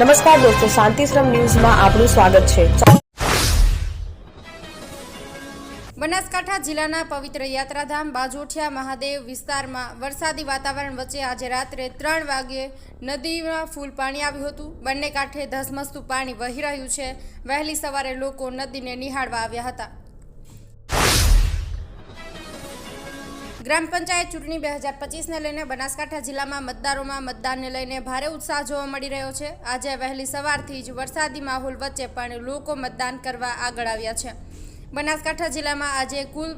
નમસ્કાર દોસ્તો શાંતિશ્રમ ન્યૂઝમાં આપનું સ્વાગત છે. બનાસકાંઠા જિલ્લાના પવિત્ર યાત્રાધામ બાજોઠિયા મહાદેવ વિસ્તારમાં વરસાદી વાતાવરણ વચ્ચે આજે રાત્રે ત્રણ વાગ્યે નદીમાં ફૂલ પાણી આવ્યું હતું. બંને કાંઠે ધસમસતું પાણી વહી રહ્યું છે. વહેલી સવારે લોકો નદીને નિહાળવા આવ્યા હતા. ગ્રામ પંચાયત ચૂંટણી બે હજાર પચીસને લઈને બનાસકાંઠા જિલ્લામાં મતદારોમાં મતદાનને લઈને ભારે ઉત્સાહ જોવા મળી રહ્યો છે. આજે વહેલી સવારથી જ વરસાદી માહોલ વચ્ચે પણ લોકો મતદાન કરવા આગળ આવ્યા છે. બનાસકાંઠા જિલ્લામાં આજે કુલ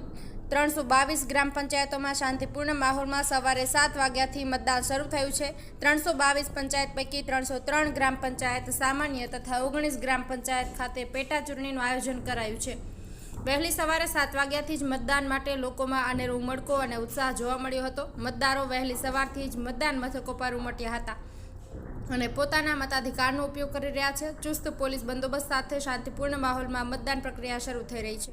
ત્રણસો બાવીસ ગ્રામ પંચાયતોમાં શાંતિપૂર્ણ માહોલમાં સવારે સાત વાગ્યાથી મતદાન શરૂ થયું છે. ત્રણસો બાવીસ પંચાયત પૈકી ત્રણસો ત્રણ ગ્રામ પંચાયત સામાન્ય તથા ઓગણીસ ગ્રામ પંચાયત ખાતે પેટા ચૂંટણીનું આયોજન કરાયું છે. વહેલી સવારે સાત વાગ્યાથી જ મતદાન માટે લોકોમાં અનેરો ઉમળકો અને ઉત્સાહ જોવા મળ્યો હતો. મતદારો વહેલી સવારથી જ મતદાન મથકો પર ઉમટ્યા હતા અને પોતાના મતાધિકારનો ઉપયોગ કરી રહ્યા છે. ચુસ્ત પોલીસ બંદોબસ્ત સાથે શાંતિપૂર્ણ માહોલમાં મતદાન પ્રક્રિયા શરૂ થઈ રહી છે.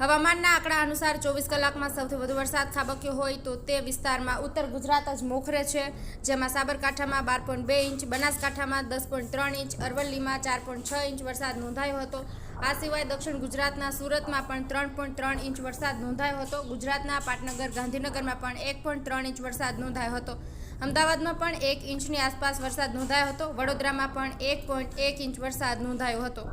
હવામાનના આંકડા અનુસાર ચોવીસ કલાકમાં સૌથી વધુ વરસાદ ખાબક્યો હોય તો તે વિસ્તારમાં ઉત્તર ગુજરાત જ મોખરે છે, જેમાં સાબરકાંઠામાં બાર પોઈન્ટ બે ઇંચ, બનાસકાંઠામાં દસ પોઈન્ટ ત્રણ ઇંચ, અરવલ્લીમાં ચાર પોઈન્ટ છ ઇંચ વરસાદ નોંધાયો હતો. આ સિવાય દક્ષિણ ગુજરાતના સુરતમાં પણ ત્રણ પોઈન્ટ ત્રણ ઇંચ વરસાદ નોંધાયો હતો. ગુજરાતના પાટનગર, ગાંધીનગરમાં પણ એક પોઈન્ટ ત્રણ ઇંચ વરસાદ નોંધાયો હતો. અમદાવાદમાં પણ એક ઇંચની આસપાસ વરસાદ નોંધાયો હતો. વડોદરામાં પણ એક પોઈન્ટ એક ઇંચ વરસાદ નોંધાયો હતો.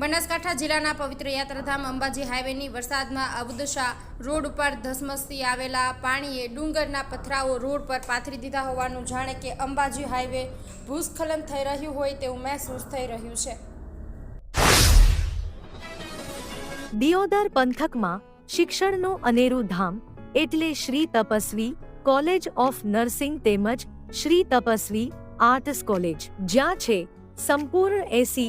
બનાસકાંઠા જિલ્લાના પવિત્ર યાત્રાધામ અંબાજી હાઈવેની વરસાદમાં અબદશા રોડ ઉપર ધસમસતી આવેલા પાણીએ ડુંગરના પથરાઓ રોડ પર પાથરી દીધા હોવાનું જાણે કે અંબાજી હાઈવે ભૂસ્ખલન થઈ રહ્યું હોય તેવું મહેસૂસ થઈ રહ્યું છે. દિયોદર પંથકમાં શિક્ષણનું અનેરું ધામ એટલે Shri Tapasvi college of nursing તેમજ શ્રી તપસ્વી આર્ટસ કોલેજ, જ્યાં છે સંપૂર્ણ AC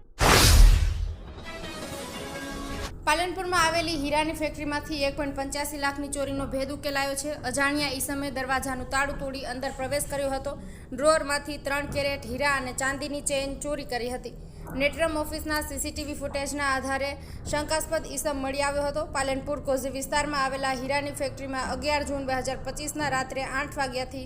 પાલનપુરમાં આવેલી હીરાની ફેક્ટરીમાંથી એક પોઈન્ટ પંચ્યાસી લાખની ચોરીનો ભેદ ઉકેલાયો છે. અજાણ્યા ઈસમે દરવાજાનું તાળું તોડી અંદર પ્રવેશ કર્યો હતો. ડ્રોઅરમાંથી ત્રણ કેરેટ હીરા અને ચાંદીની ચેઇન ચોરી કરી હતી. નેટરમ ઓફિસના સીસીટીવી ફૂટેજના આધારે શંકાસ્પદ ઈસમ મળી આવ્યો હતો. પાલનપુર કોઝી વિસ્તારમાં આવેલા હીરાની ફેક્ટરીમાં અગિયાર જૂન બે હજાર પચીસના રાત્રે આઠ વાગ્યાથી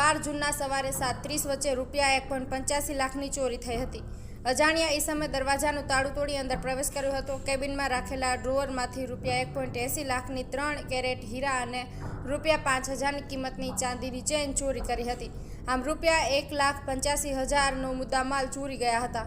બાર જૂનના સવારે સાત ત્રીસ વચ્ચે રૂપિયા એક પોઈન્ટ પંચ્યાસી લાખની ચોરી થઈ હતી. અજાણ્યા ઈસમે દરવાજાનું તાળું તોડી અંદર પ્રવેશ કર્યો હતો. કેબિનમાં રાખેલા ડ્રોઅરમાંથી રૂપિયા એક પોઈન્ટ એંસી લાખની ત્રણ કેરેટ હીરા અને રૂપિયા પાંચ હજારની કિંમતની ચાંદીની ચેન ચોરી કરી હતી. આમ રૂપિયા એક લાખ પંચ્યાસી હજારનો મુદ્દામાલ ચોરી ગયા હતા.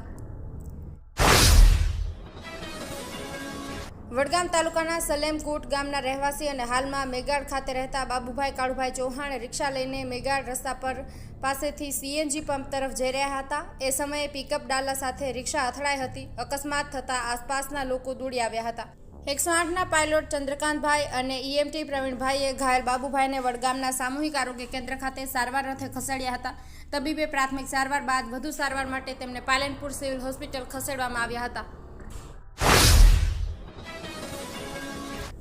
વડગામ તાલુકાના સલેમકોટ ગામના રહેવાસી અને હાલમાં મેગાડ ખાતે રહેતા બાબુભાઈ કાળુભાઈ ચૌહાણે રિક્ષા લઈને મેગાડ રસ્તા પર પાસેથી સીએનજી પંપ તરફ જઈ રહ્યા હતા. એ સમયે પિકઅપ ડાલા સાથે રિક્ષા અથડાઈ હતી. અકસ્માત થતાં આસપાસના લોકો દોડી આવ્યા હતા. એકસો આઠના પાયલોટ ચંદ્રકાંતભાઈ અને ઈએમટી પ્રવીણભાઈએ ઘાયલ બાબુભાઈને વડગામના સામૂહિક આરોગ્ય કેન્દ્ર ખાતે સારવાર અર્થે ખસેડ્યા હતા. તબીબે પ્રાથમિક સારવાર બાદ વધુ સારવાર માટે તેમને પાલનપુર સિવિલ હોસ્પિટલ ખસેડવામાં આવ્યા હતા.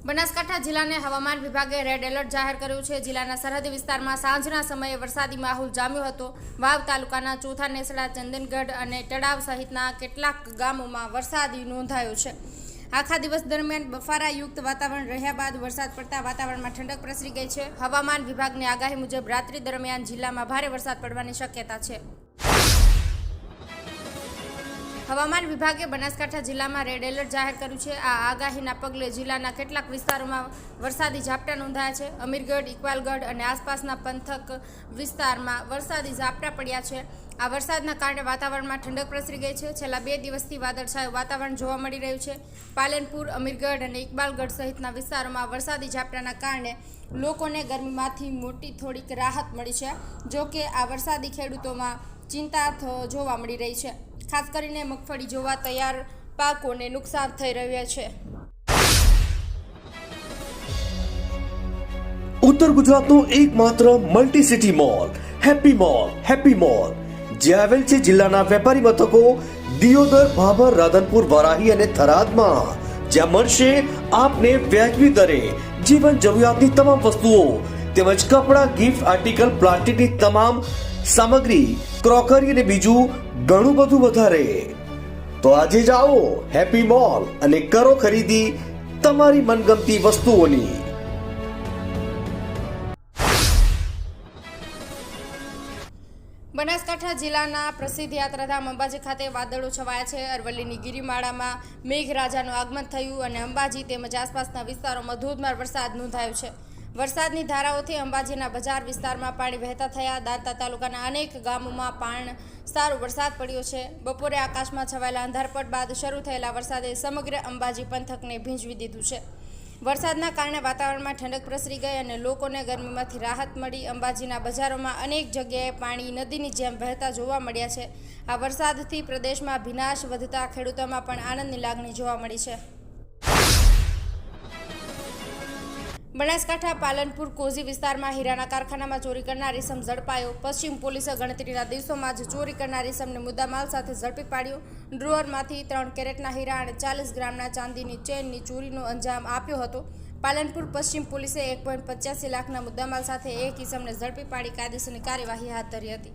બનાસકાંઠા જિલ્લાને હવામાન વિભાગે રેડ એલર્ટ જાહેર કર્યું છે. જિલ્લાના સરહદી વિસ્તારમાં સાંજના સમયે વરસાદી માહોલ જામ્યો હતો. વાવ તાલુકાના ચોથા નેસડા, ચંદનગઢ અને તળાવ સહિતના કેટલાક ગામોમાં વરસાદી નોંધાયો છે. આખા દિવસ દરમિયાન બફારાયુક્ત વાતાવરણ રહ્યા બાદ વરસાદ પડતા વાતાવરણમાં ઠંડક પ્રસરી ગઈ છે. હવામાન વિભાગની આગાહી મુજબ રાત્રિ દરમિયાન જિલ્લામાં ભારે વરસાદ પડવાની શક્યતા છે. હવામાન વિભાગે બનાસકાંઠા જિલ્લામાં રેડ એલર્ટ જાહેર કર્યું છે. આ આગાહીના પગલે જિલ્લાના કેટલાક વિસ્તારોમાં વરસાદી ઝાપટા નોંધાયા છે. અમીરગઢ, ઇકબાલગઢ અને આસપાસના પંથક વિસ્તારમાં વરસાદી ઝાપટા પડ્યા છે. આ વરસાદના કારણે વાતાવરણમાં ઠંડક પ્રસરી ગઈ છે. છેલ્લા બે દિવસથી વાદળછાયું વાતાવરણ જોવા મળી રહ્યું છે. પાલનપુર, અમીરગઢ અને ઇકબાલગઢ સહિતના વિસ્તારોમાં વરસાદી ઝાપટાના કારણે લોકોને ગરમીમાંથી મોટી થોડીક રાહત મળી છે. જો કે આ વરસાદી ખેડૂતોમાં ચિંતા જોવા મળી રહી છે. ખાસ કરીને મગફળી જોવા તૈયાર પાકોને નુકસાન થઈ રહ્યા છે. ઉત્તર ગુજરાતનું એકમાત્ર multi city mall happy mall happy mall જે આવેલ છે જિલ્લાના વેપારી મથકો દિયોદર, ભાભર, રાધનપુર, વરાહી અને થરાદમાં, જ્યાં મળશે આપને વ્યાજબી દરે જીવન જરૂરિયાતની તમામ વસ્તુઓ તેમજ કપડાં ગિફ્ટ આર્ટિકલ પ્લાસ્ટિકની તમામ સામગ્રી, ક્રોકરી અને બીજું ઘણું બધું વધારે. તો આજે જાઓ હેપી મોલ અને કરો ખરીદી તમારી મનગમતી વસ્તુઓની. બનાસકાંઠા જિલ્લાના પ્રસિદ્ધ યાત્રાધામ અંબાજી ખાતે વાદળો છવાયા છે. અરવલ્લીની ગિરિમાળામાં મેઘરાજાનું આગમન થયું અને અંબાજી તેમજ આસપાસના વિસ્તારોમાં ધોધમાર વરસાદ નોંધાયો છે. વરસાદની ધારાઓથી અંબાજીના બજાર વિસ્તારમાં પાણી વહેતા થયા. દાંતા તાલુકાના અનેક ગામોમાં પણ સારો વરસાદ પડ્યો છે. બપોરે આકાશમાં છવાયેલા અંધારપટ બાદ શરૂ થયેલા વરસાદે સમગ્ર અંબાજી પંથકને ભીંજવી દીધું છે. વરસાદના કારણે વાતાવરણમાં ઠંડક પ્રસરી ગઈ અને લોકોને ગરમીમાંથી રાહત મળી. અંબાજીના બજારોમાં અનેક જગ્યાએ પાણી નદીની જેમ વહેતા જોવા મળ્યા છે. આ વરસાદથી પ્રદેશમાં ભીનાશ વધતા ખેડૂતોમાં પણ આનંદની લાગણી જોવા મળી છે. બનાસકાંઠા, પાલનપુર, કોઝી વિસ્તારમાં હીરાના કારખાનામાં ચોરી કરનાર ઇસમ ઝડપાયો. પશ્ચિમ પોલીસે ગણતરીના દિવસોમાં જ ચોરી કરનાર ઇસમને મુદ્દામાલ સાથે ઝડપી પાડ્યો. ડ્રોઅરમાંથી ત્રણ કેરેટના હીરા અને ચાલીસ ગ્રામના ચાંદીની ચેનની ચોરીનો અંજામ આપ્યો હતો. પાલનપુર પશ્ચિમ પોલીસે એક પોઈન્ટ પચાસી લાખના મુદ્દામાલ સાથે એક ઇસમને ઝડપી પાડી કાયદેસરની કાર્યવાહી હાથ ધરી હતી.